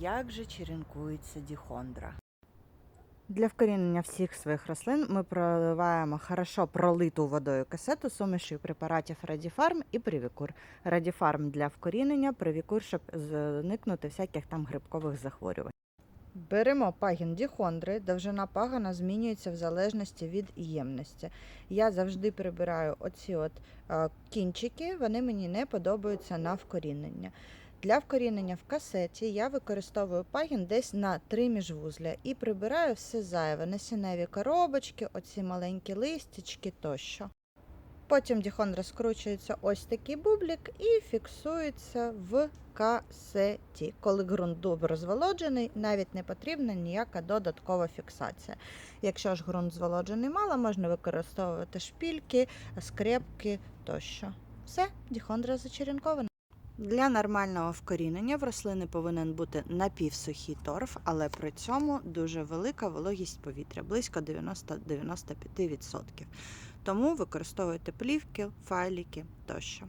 Як же черенкується діхондра? Для вкорінення всіх своїх рослин ми проливаємо хорошо пролиту водою касету сумішю препаратів Радіфарм і Привікур. Радіфарм для вкорінення, Привікур, щоб зникнути всяких там грибкових захворювань. Беремо пагін діхондри, довжина пагана змінюється в залежності від ємності. Я завжди прибираю оці от е, кінчики, вони мені не подобаються на вкорінення. Для вкорінення в касеті я використовую пагін десь на 3 міжвузля і прибираю все зайве, насінневі коробочки, оці маленькі листячки тощо. Потім діхондра скручується ось такий бублік і фіксується в касеті. Коли ґрунт добре зволоджений, навіть не потрібна ніяка додаткова фіксація. Якщо ж ґрунт зволоджений мало, можна використовувати шпільки, скрепки тощо. Все, діхондра зачеренкована. Для нормального вкорінення в рослини повинен бути напівсухий торф, але при цьому дуже велика вологість повітря, близько 90-95%. Тому використовуйте плівки, файліки тощо.